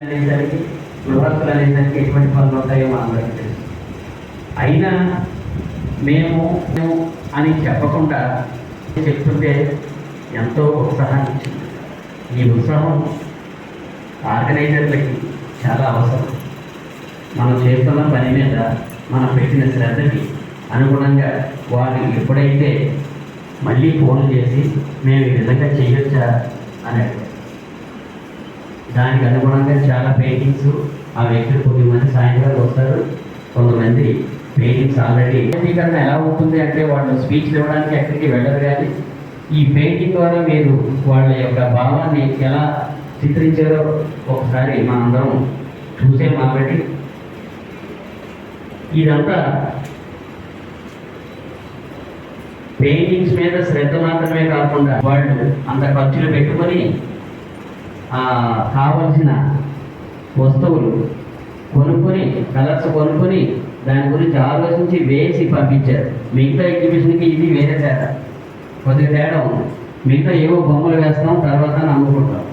అనేసరికి గృహస్థులు అనేసరికి ఎటువంటి పనులు ఉంటాయో మనందరికీ తెలుసు. అయినా మేము మేము అని చెప్పకుండా చెప్తుంటే ఎంతో ఉత్సాహాన్ని ఇచ్చింది. ఈ ఉత్సాహం ఆర్గనైజర్లకి చాలా అవసరం. మనం చేస్తున్న పని మీద మనం పెట్టిన శ్రద్ధకి అనుగుణంగా వాళ్ళు ఎప్పుడైతే మళ్ళీ ఫోన్ చేసి మేము ఈ విధంగా చేయొచ్చా? అని అడిగారు. దానికి అనుగుణంగా చాలా పెయింటింగ్స్ ఆ వ్యక్తులు కొద్దిమంది సాయంత్రం వస్తారు. కొంతమంది పెయింటింగ్స్ ఆల్రెడీ వ్యక్తీకరణ ఎలా ఉంటుంది అంటే వాళ్ళు స్పీచ్ ఇవ్వడానికి ఎక్కడికి వెళ్ళరు కానీ ఈ పెయింటింగ్ ద్వారా మీరు వాళ్ళ యొక్క భావాన్ని ఎలా చిత్రించారో ఒకసారి మనందరం చూసే కాబట్టి. ఇదంతా పెయింటింగ్స్ మీద శ్రద్ధ మాత్రమే కాకుండా వాళ్ళు అంత ఖర్చులు పెట్టుకొని కావలసిన వస్తువులు కొనుక్కొని కలర్స్ కొనుక్కొని దాని గురించి ఆలోచించి వేసి పంపించారు. మిగతా ఎగ్జిబిషన్కి ఇది వేరే తేడా. కొద్దిగా తేడా ఉంది. మిగతా ఏవో బొమ్మలు వేస్తాం తర్వాత అమ్ముకుంటాం.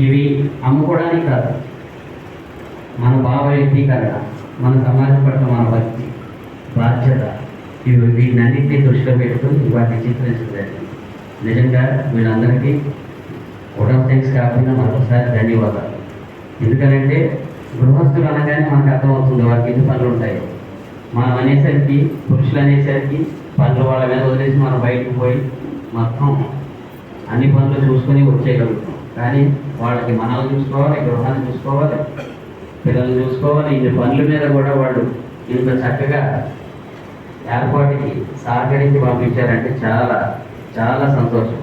ఇవి అమ్ముకోవడానికి కాదు. మన భావ వ్యక్తీకరణ మన సమాజం పట్ల మన భక్తి బాధ్యత. ఇవి వీటినన్నింటినీ దృష్టిలో పెట్టుకుని వాటిని చిత్రించలేదు నిజంగా వీళ్ళందరికీ కూడా థ్యాంక్స్ కాకుండా మరొకసారి ధన్యవాదాలు. ఎందుకనంటే గృహస్థులు అనగానే మనకు అర్థమవుతుంది వారికి ఎన్ని పనులు ఉంటాయి. మనం అనేసరికి పురుషులు అనేసరికి పనులు వాళ్ళ మీద వదిలేసి మనం బయటకు పోయి మొత్తం అన్ని పనులు చూసుకొని వచ్చేయగలుగుతాం. కానీ వాళ్ళకి మనల్ని చూసుకోవాలి గృహాన్ని చూసుకోవాలి పిల్లల్ని చూసుకోవాలి ఇన్ని పనుల మీద కూడా వాళ్ళు ఇంత చక్కగా ఏర్పాటుకి సహకరించి పంపించారంటే చాలా చాలా సంతోషం.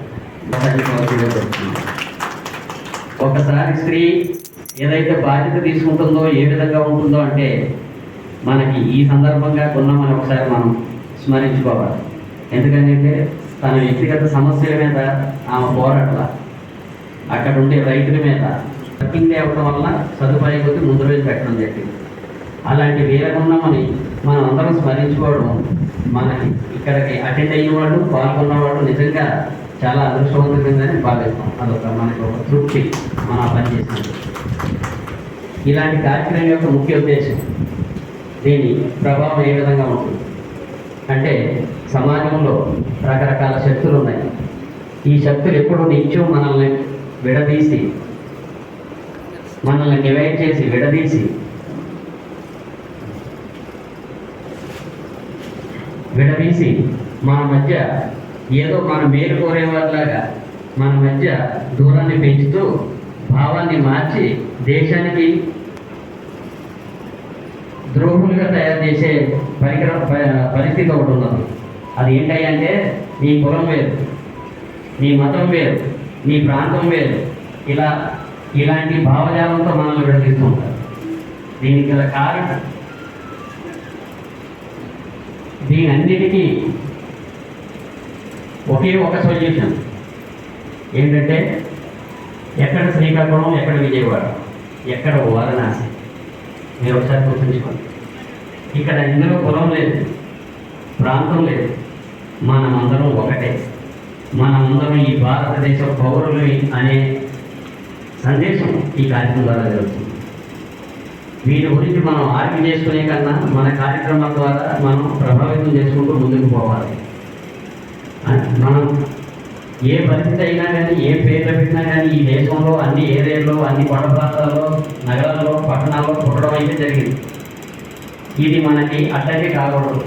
ఒకసారి స్త్రీ ఏదైతే బాధ్యత తీసుకుంటుందో ఏ విధంగా ఉంటుందో అంటే మనకి ఈ సందర్భంగా కొన్న మనం ఒకసారి మనం స్మరించుకోవాలి. ఎందుకంటే తన వ్యక్తిగత సమస్యల మీద ఆమె పోరాటల. అక్కడ ఉండే రైతుల మీద వర్కింగ్ అవ్వడం వల్ల సదుపాయం కొద్ది ముందు రోజు పెట్టడం జరిగింది. అలాంటి వీరగుణమని మనం అందరం స్మరించుకోవడం మనకి ఇక్కడికి అటెండ్ అయిన వాళ్ళు పాల్గొన్న వాళ్ళు నిజంగా చాలా అదృష్టవంతమైందని భావిస్తాం. అదొక మనకి ఒక తృప్తి మన పని చేసినందుకు ఇలాంటి కార్యక్రమం యొక్క ముఖ్య ఉద్దేశం దీని ప్రభావం ఏ విధంగా ఉంటుంది? అంటే సమాజంలో రకరకాల శక్తులు ఉన్నాయి. ఈ శక్తులు ఎప్పుడు నిత్యం మనల్ని విడదీసి మనల్ని డివైడ్ చేసి విడదీసి విడదీసి మన మధ్య ఏదో మన మేలు కోరేవారిలాగా మన మధ్య దూరాన్ని పెంచుతూ భావాన్ని మార్చి దేశానికి ద్రోహులుగా తయారు చేసే పరికర ప- పరిస్థితి ఒకటి ఉన్నది. అది ఏంటంటే నీ కులం వేరు నీ మతం వేరు నీ ప్రాంతం వేరు. ఇలా ఇలాంటి భావజాలంతో మనల్ని విడదీస్తూ ఉంటారు. దీనికి గల కారణం దీని అన్నిటికీ ఒకే ఒక సొల్యూషన్. ఏంటంటే ఎక్కడ శ్రీకాకుళం ఎక్కడ విజయవాడ ఎక్కడ వారణాసి? మీరు ఒకసారి గుర్తుంచుకోండి. ఇక్కడ ఇందులో కులం లేదు ప్రాంతం లేదు. మనమందరం ఒకటే. మనమందరం ఈ భారతదేశ పౌరులు అనే సందేశం ఈ కార్యక్రమం ద్వారా జరుగుతుంది. వీటి గురించి మనం ఆర్గ్యూ చేసుకునే కన్నా మన కార్యక్రమాల ద్వారా మనం ప్రభావితం చేసుకుంటూ ముందుకు పోవాలి. మనం ఏ పరిస్థితి అయినా కానీ ఏ పేర్లు పెట్టినా కానీ ఈ దేశంలో అన్ని ఏరియాల్లో అన్ని కొండ ప్రాంతాల్లో నగరాల్లో పట్టణాల్లో పుట్టడం అయితే జరిగింది. ఇది మనకి అడ్డంకి కాకూడదు.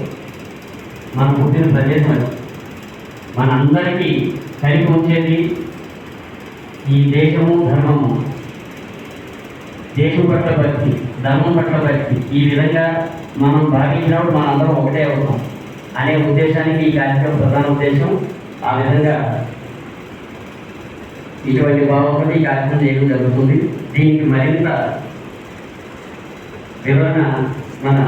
మనం పుట్టిన ప్రదేశం అది. మనందరికీ కలిపి ఉంచేది ఈ దేశము ధర్మము. దేశం పట్ల భక్తి ధర్మం పట్ల భక్తి. ఈ విధంగా మనం భావించినప్పుడు మనందరం ఒకటే అవుతాం. అనే ఉద్దేశానికి ఈ కార్యక్రమం ప్రధాన ఉద్దేశం. ఆ విధంగా ఇటువంటి భావంతో ఈ కార్యక్రమం చేయడం జరుగుతుంది. దీనికి మరింత వివరణ మన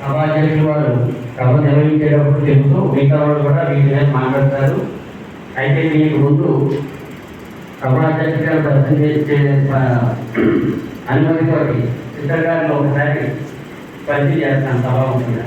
సభాధ్యక్షులు వారు సభ నిర్వహించేటప్పుడు చెబుతూ మిగతా వాళ్ళు కూడా వీటి మీద మాట్లాడతారు. అయితే దీనికి ముందు సభాధ్యక్షులు గారు దర్శనం చేసే అనుమతితోటి చిత్రకారులు ఒకసారి పరిచయం చేస్తాను సభ సభాముఖంగా